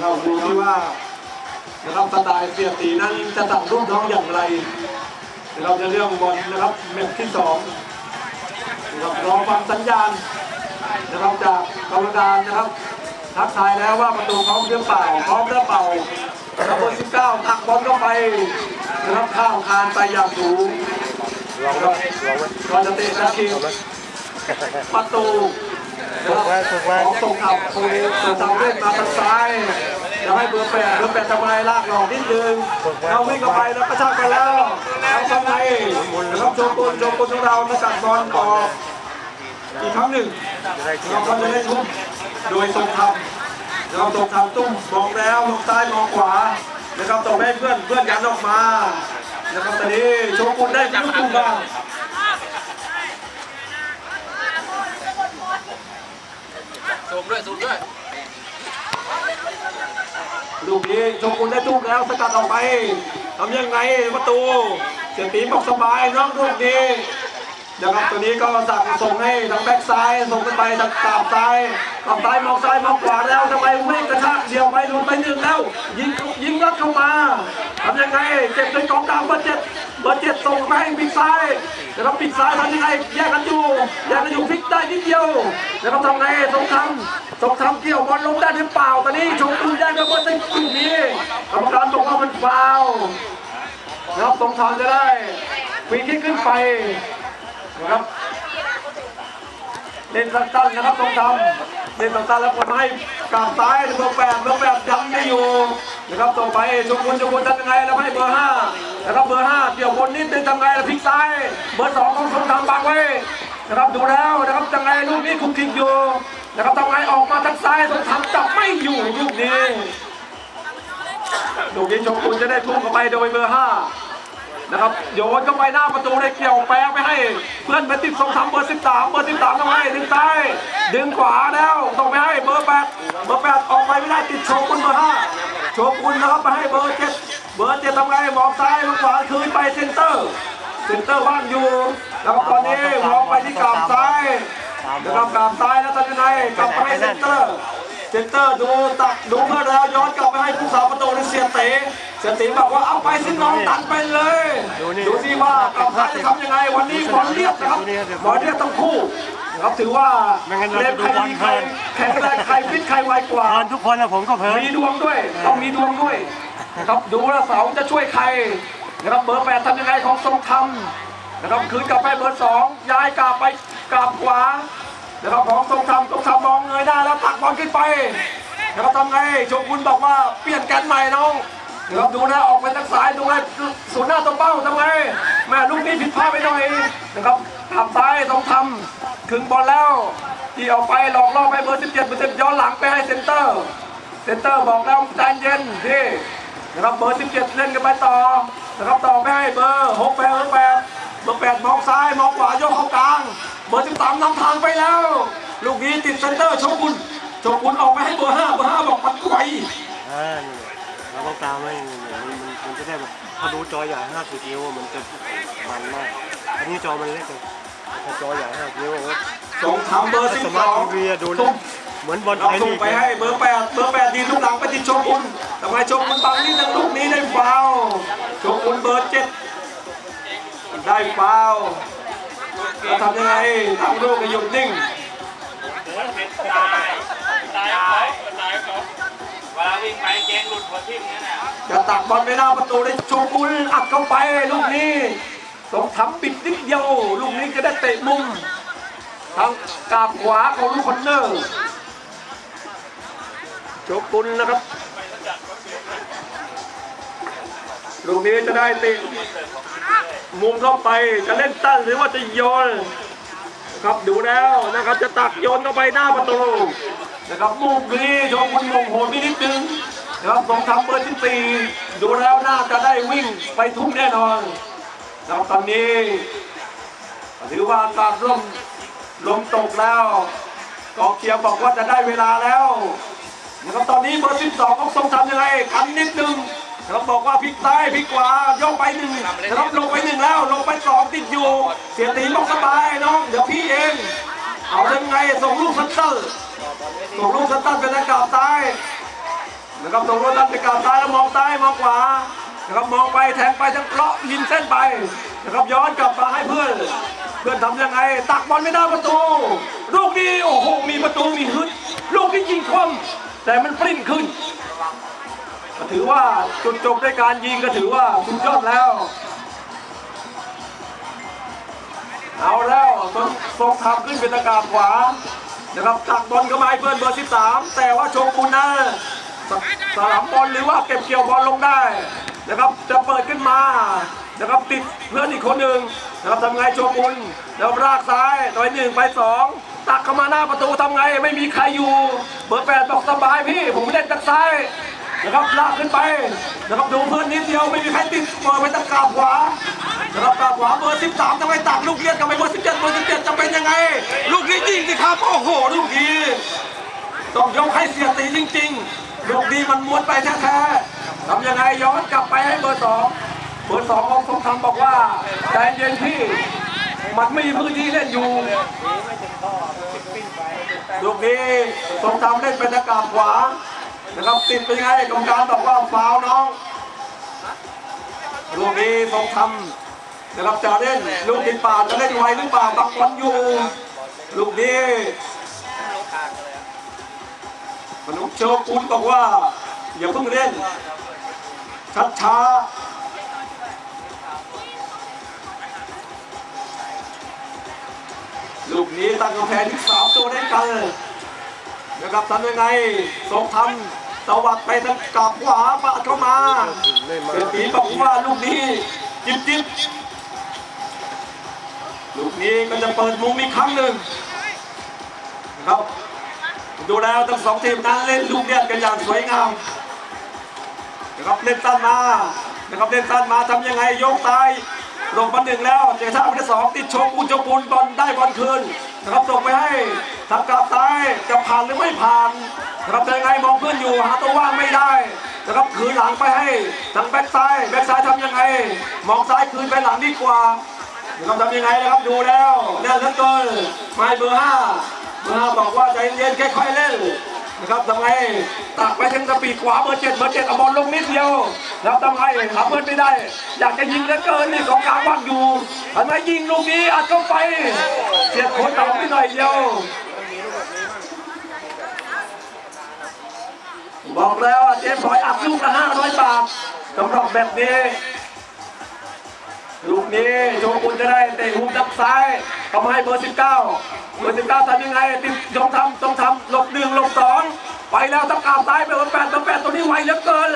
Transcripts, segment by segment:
เราดูที่ว่านะครับสไตล์เสียตีนั้นจะตัดรูปน้องอย่างไร เราจะเรื่องบอลนะครับเมตช์ที่สองนะครับรอฟังสัญญาณนะครับจากกรรมการนะครับทักทายแล้วว่าประตูพร้อมหรือเปล่าพร้อมหรือเปล่าครับเบอร์19หักบอลเข้าไปนะครับข้ามคานไปอย่างสูงลองไหมลองไหมก่อนจะเตะนาทีลองไหมประตู นะครับถูกไว้ของส่งขับปูส่งทำเล่นมาทางซ้ายจะให้เบอร์แปดเบอร์แปดทำไมลากหลอกนิดนึงเราวิ่งเข้าไปแล้วก็ชากไปแล้วแล้วทำไงนะครับโจกุนโจกุนของเราสกัดบอลออกอีกครั้งหนึ่งจะได้เขียเรานก็จะได้ทุบโดยทรงทำเราทรงทำตุ้มมองแล้วมองซ้ายมองขวานะครับต่อให้เพื่อนเพื่อนยันออกมานะครับตอนนี้โชกุนได้ลูกตุ้มบ้าง ด้วยสูงด้วยลูกนี้โชกุนได้ลูกแล้วสกัดออกไปทำยังไงประตูเสียตีบอกสบายน้องลูกนี้นะครับตัวนี้ก็สั่งส่งให้ทางแบ็กซ้ายส่งขึ้นไปทางตามซ้ายตามซ้ายมองซ้ายมองขวาแล้วทำไมวิ่งกระชากเดียวไปหลุดไปหนึ่งแล้ว ยิงยิงรัดเข้ามาทำยังไงเก็บด้วยกองกลางบอร์เจ็ด เบอร์เจ็ดส่งไปให้ปีกซ้ายนะครับปีกซ้ายทำยังไงแยกกันอยู่แยกกันอยู่พลิกได้นิดเดียวนะครับทำไงสงครามสงครามเกี่ยวบอลลงได้หรือเปล่าตอนนี้ชมคุณได้ด้วยเบอร์เจ็ดจุดนี้กรรมการบอกว่ามันฟาวนะครับสงครามจะได้ฟรีคิกขึ้นไปนะครับเล่นสั้นๆนะครับสงครามเล่นสั้นๆแล้วกดให้กลางซ้ายเบอร์แปดเบอร์แปดจำได้อยู่นะครับต่อไปชมคุณชมคุณทำยังไงแล้วให้เบอร์ห้านะครับเบอร์ห้าเกี่ยวบนนิดนึงทำไงล้วพลิกซ้าย เบอร์สองของสงคราบังไว้นะครับดูแล้วนะครับจังไงลูกนี้คุมคิงอยู่นะครับทำไงออกมาทางซ้ายสงคราจับไม่อยู่ลูกนี้ลูกนี้ชมคุณจะได้ทุ่มเข้าไปโดยเบอร์ห้านะครับโยนเข้าไปหน้าประตูได้เกี่ยวแปลไปให้เพื่อนไปติดสองสามเบอร์สิบสามเบอร์สิบสามทำไมดึงซ้ายดึงขวาแล้วส่งไปให้เบอร์แปดเบอร์แปดออกไปไม่ได้ติดโชกุนเบอร์ห้าโชกุนนะครับไปให้เบอร์เจ็ด เบอร์เจ็ดทำไงมองซ้ายมองขวาคืนไปเซนเตอร์ เซนเตอร์ว่างอยู่ แล้วก็ตอนนี้มองไปที่กลางซ้ายนะครับกลางซ้ายแล้วทำยังไงกลับไปให้เซนเตอร์ เซนเตอร์ดูตักดูเพื่อนแล้วย้อนกลับไปให้ผู้สาประตูในเสียเต๋เสียเต๋บอกว่าเอาไปสิน้องตัดไปเลย ดูสิว่ากลับซ้ายจะทำยังไงวันนี้บอลเรียบนะครับบอลเรียบทั้งคู่นะครับถือว่าเล่นใครดีใครแข่งได้ใครฟิตใครไวกว่าเพลินทุกคนนะผมก็เพลินมีดวงด้วยต้องมีดวงด้วย นะครับดูแลวเสาจะช่วยใครนะครับเบอร์แปดทำยังไงของทรงธรรมนะครับคืนกลับไปเบอร์สองย้ายกลับไปกลับขวานะครับของทรงธรรมทรงธรรมมองเงยหน้าแล้วตักบอลขึ้นไปนะครับทำไงโชกุนบอกว่าเปลี่ยนแกนใหม่น้องนะครับดูนะออกไปทางซ้ายดูนะศูนย์หน้าตรงเป้าทำไงแม่ลูกนี้ผิดพลาดไปหน่อยนะครับทำซ้ายทรงธรรมถึงบอลแล้วที่ออกไปหลอกล่อไปเบอร์17เจ็ดเบอร์10ย้อนหลังไปให้เซนเตอร์เซนเตอร์บอกแล้วใจเย็นพี่ นะครับเบอร์ 17 เล่นกันไปต่อนะครับต่อไม่ให้เบอร์6แปดเบอร์แปดเบอร์แปดมองซ้ายมองขวายกเข้ากลาง เบอร์ 13นำทางไปแล้ว ลูกนี้ติดเซนเตอร์โชกุนโชกุนออกไปให้เบอร์5เบอร์5บอกมันไกลอ่านี่เราต้องตามไว้มันมันมันจะได้แบบถ้าดูจอใหญ่50นิ้วมันจะมันมากอันนี้จอมันเล็กเลยถ้าจอใหญ่50นิ้วโอ้โหส่งทำเบอร์สมาร์ททีวีอะดู12แล้ส่วงเหมือนบอลไทเรายส่งลีกไปให้เบอร์8เบอร์8ดีทุกหลังไปติดโชกุนทำไมโชกุนบังนี่นึงลูกนี้ได้ฟาวล์โชกุนเบอร์ 7 ได้ ฟาวล์แล้วทำยังไงทำลูกก็หยุดนิ่งตายตายเขาตายเขาเวลาวิ่งไปเกงหลุดหัวทิ่มเนี่ยนะจะตักบอลไปหน้าประตูได้โชกุนอัดเข้าไปลูกนี้ต้องทำปิดนิดเดียว ลูกนี้จะได้เตะมุมทางกาบขวาของลูกคอนเนอร์โชกุนนะครับลูกนี้จะได้เตะ มุมเข้าไปจะเล่นตั้นหรือว่าจะโยนนครับดูแล้วนะครับจะตักโยนเข้าไปหน้าประตูนะครับมุมนี้โชกุนมงโหดนิดนึงนะครับสองทำเบอร์ที่สี่ดูแล้วน่าจะได้วิ่งไปทุ่มแน่นอนนะครับตอนนี้ถือว่าอากาศร่มลมตกแล้วกองเชียร์บอกว่าจะได้เวลาแล้วนะครับตอนนี้เบอร์12ต้องทรงทำยังไงคันนิดนึง นะครับบอกว่าพลิกซ้ายพลิกขวายกไปหนึ่งนะครับลงไปหนึ่งแล้วลงไปสองติดอยู่ เสียตีบอกสบายน้องเดี๋ยวพี่เอง เอายังไงส่งลูกสั้นๆส่งลูกสั้นๆเป็นทางกลับซ้ายนะครับตรงรถตันไปกลับซ้ายแล้วมองซ้ายมองขวานะครับมองไปแทงไปทั้งเลาะยิงเส้นไปนะครับย้อนกลับมาให้เพื่อนเพื่อนทำยังไง ตักบอลไม่ได้ประตู ลูกนี้โอ้โหมีประตูมีฮึดลูกนี้ยิงคว่ำแต่มันปริ้นขึ้นก็ ถือว่าจุดจบด้วยการยิงก็ถือว่าสุดยอดแล้ว เอาแล้วทรงทรงทำขึ้นเป็นตะกร้าขวานะครับตักบอลเข้ามาให้เพื่อนเบอร์ 13 แต่ว่าโชกุนนะสสลับบอลหรือว่าเก็บเกี่ยวบอลลงได้นะครับจะเปิดขึ้นมานะครับติดเพื่อนอีกคนหนึ่งนะครับทำไงโชกุนแล้วรากซ้ายต่อยหนึ่งไปสองตักเข้ามาหน้าประตูทำไงไม่มีใครอยู่ เบอร์แปดบอกสบายพี่ ผมเล่นจากซ้าย นะครับลากขึ้นไปนะครับดูเพื่อนนิดเดียวไม่มีใครติดเปิดไปตะกร้าขวานะครับกาขวาเบอร์13ทำไมตักลูกเลี้ยนทำไมเบอร์17เบอร์17จะเป็นยังไง ลูกนี้ยิงสิครับโอ้โหลูกนี้ต้องยกให้เสียตีจริงๆลูกนี้มันม้วนไปแท้ๆทำยังไงย้อนกลับไปให้เบอร์สองเบอร์สองของทรงธรรมบอกว่าใจเย็นพี่มันไม่มีพื้นที่เล่นอยู่ลูกนี้ทรงธรรมเล่นเป็นตะกร้าขวา นะครับติดเป็นไงกรรมการบอกว่าฟาวล์น้องลูกนี้ทรงทำนะครับจะเล่นลูกติดป่าจะเล่นไวหรือเปล่าบักบอลอยู่ลูกนี้มนุษย์โชกุนบอกว่าอย่าเพิ่งเล่นช้าช้าลูกนี้ตั้งกำแพงที่สามตัวได้กัน นะครับทำยังไงทรงทำตวัดไปทางกลับขวาปาเข้ามาเล่นมาเป็นปีบอกว่าลูกนี้จิ๊บจิ๊บลูกนี้ก็จะเปิดมุมอีกครั้งหนึ่งนะครับดูแล้วทั้งสองทีมนั้นเล่นลูกเดียดกันอย่างสวยงามนะครับเล่นสั้นมานะครับเล่นสั้นมาทำยังไงโยกซ้ายลงบอลหนึ่งแล้วเจท่าบอลที่สองติดชกุนโชกุนบอลได้บอลคืนนะครับส่งไปให้ ทางกลับซ้ายจะผ่านหรือไม่ผ่านนะครับแต่ยังไงมองเพื่อนอยู่หาตัวว่างไม่ได้นะครับคืนหลังไปให้ทางแบ็กซ้ายแบ็กซ้ายทำยังไง มองซ้ายคืนไปหลังดีกว่านะครับทำยังไงนะครับดูแล้วแน่นเหลือเกินไม้เบอร์ห้าเบอร์ห้าบอกว่าใจเย็นค่อยๆเล่นนะครับทำไงตักไปทางสปีดขวาเบอร์เจ็ดเบอร์เจ็ดเอาบอลลงนิดเดียวแล้วทำไงหาเพื่อนไม่ได้ อยากจะยิงเหลือเกินนี่ของกลางว่างอยู่ทำไมยิงลูกนี้อัดเข้าไป เสียดคนต่อไปหน่อยเดียว บอกแล้วเจ๊บอยอัดลูกละห้าร้อยบาทสำหรับแบบนี้ ลูกนี้โชกุนจะได้เตะหุบดักซ้ายทำให้เบอร์19เก้าเบอร์19ทำยังไงติดยงทำต้องทำหลบหนึ่งหลบสองไปแล้วตะกร้าซ้ายไปเบอร์แปดเบอร์แปดตัวนี้ไวเหลือเกิน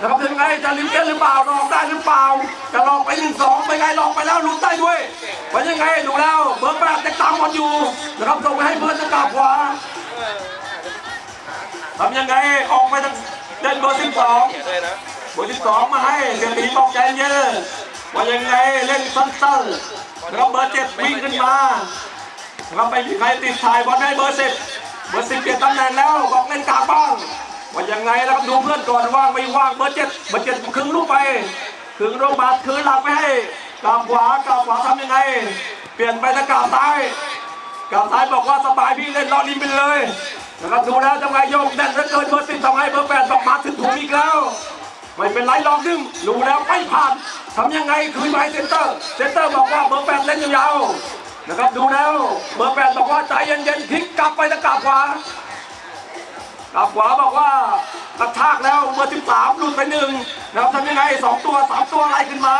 นะครับยังไงจะลิมเกนหรือเปล่าลองได้หรือเปล่าจะลองไปหนึ่งสองไปไงลองไปแล้วลุ้นได้ด้วยไปยังไงดูแล้วเบอร์แปดจะตามบอลอยู่นะครับส่งไปให้เพื่อนตะกร้าขวา ทำยังไงออกไปทางเล่นเบอร์สิบสองเบอร์สิบสองมาให้เสียตีบอกใจเย็นว่ายังไงเล่นสั้นๆแล้วเบอร์เจ็ดวิ่งขึ้นมาแล้วไปใครติดถ่ายบอลได้เบอร์สิบเบอร์สิบเปลี่ยนตำแหน่งแล้วบอกเล่นกลางบ้างว่ายังไงแล้วดูเพื่อนก่อนว่างไม่ว่างเบอร์เจ็ดเบอร์เจ็ดครึ่งลูกไปครึ่งลูกบาทคืนหลังไปให้กลับขวากลับขวาทำยังไง เปลี่ยนไปทางกลับซ้ายกับท้ายบอกว่าสบายพี่เล่นรอริมไปเลย นะครับดูแล้วทำไงโยกแน่นเหลือเกินเบอร์สิบทำไงเบอร์แปดบอกมาถึงถุงอีกแล้ว ไม่เป็นไรลองดึงดูแล้วไม่ผ่านทำยังไงคืนไปเซนเตอร์เซนเตอร์บอกว่าเบอร์แปดเล่นยาวๆนะครับดูแล้วเบอร์แปดบอกว่าใจเย็นๆพลิกกลับไปตะกลับขวากลับขวาบอกว่ากระชากแล้วเบอร์สิบสามหลุดไปหนึ่งนะครับทำยังไงสองตัวสามตัวไล่ขึ้นมา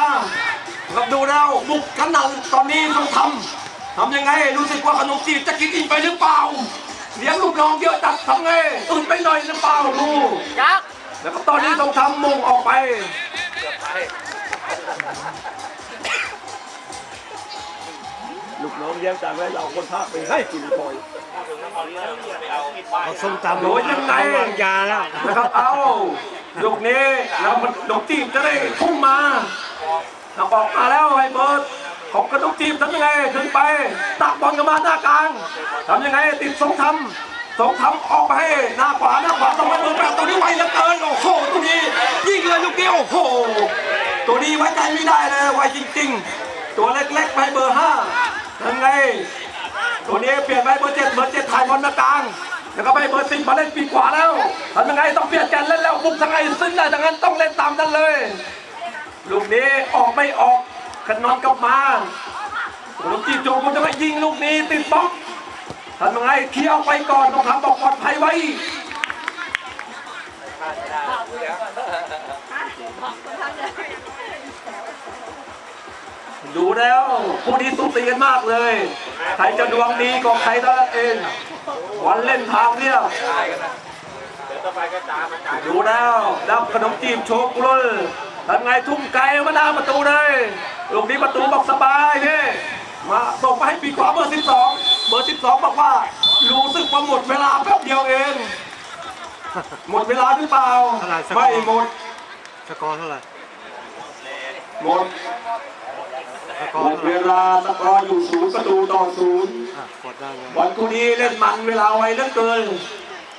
นะครับดูแล้วบุกกันหนังตอนนี้ต้องทำทำยังไงรู้สึกว่าขนมจีบจะกินอิ่มไปหรือเปล่า เลี้ยงลูกน้องเยอะจัดทำไงอื่นไปหน่อยหรือเปล่าลูกยักษ์แล้วก็ตอนนี้ต้องทำมุงออกไปลูกน้องเลี้ยงจากไว้เราคนภาคไปให้กินบ่อยเอาส้มตำโดยยังไงวางยาแล้วนะครับเอาลูกนี้แล้วมันขนมจีบจะได้พุ่งมาแล้วออกมาแล้วไอ้เบิร์ด ของขนมจีบทำยังไงขึ้นไปตักบอลกันมาหน้ากลางทำยังไงติดสองทำสองทำออกไปให้หน้าขวาหน้าขวาต้องไปเบอร์แปดตัวนี้ไวเหลือเกินโอ้โหตัวนี้ยิงเลยลูกนี้โอ้โหตัวนี้ไว้ใจไม่ได้เลยไวจริง ๆ ตัวเล็กๆไปเบอร์ห้าทำไงตัวนี้เปลี่ยนไปเบอร์เจ็ดเบอร์เจ็ดถ่ายบอลมากลางนะครับให้เบอร์สิบมาเล่นปีขวาแล้วทำยังไงต้องเปลี่ยนแกนเล่นแล้วบุกทางไงซึ่งได้ดังนั้นต้องเล่นตามนั้นเลย ลูกนี้ออกไม่ออก ขนอนกลับมาลูกจีโจคุณจะมายิงลูกนี้ติดบล็อกทำยังไงเคลียร์ไปก่อนต้องทำบอกปลอดภัยไว้ดูแล้วผู้นี้สุตีกันมากเลย ใครจะดวงดีก็ใครเท่านั้นเอง วันเล่นทางเนี่ยดูแล้วดับขนมจีบโชกุลทำไงทุ่มไกลมาหน้าประตูเลย ลูกนี้ประตูบอกสบายนี่มาส่งมาให้ปีกขวาเบอร์ 12 เบอร์ 12 บอกว่า รู้สึกว่าหมดเวลาแป๊บเดียวเอง หมดเวลาหรือเปล่าไม่หมด สกอร์เท่าไหร่หมดสกหอมร์ดเท่าไหเวร่ลาสกอร์อยู่ศูนย์ประตูต่อศูนย์อะกดได้เลยบอลคู่นี้เล่นมันเวลาไวเหลือเกิน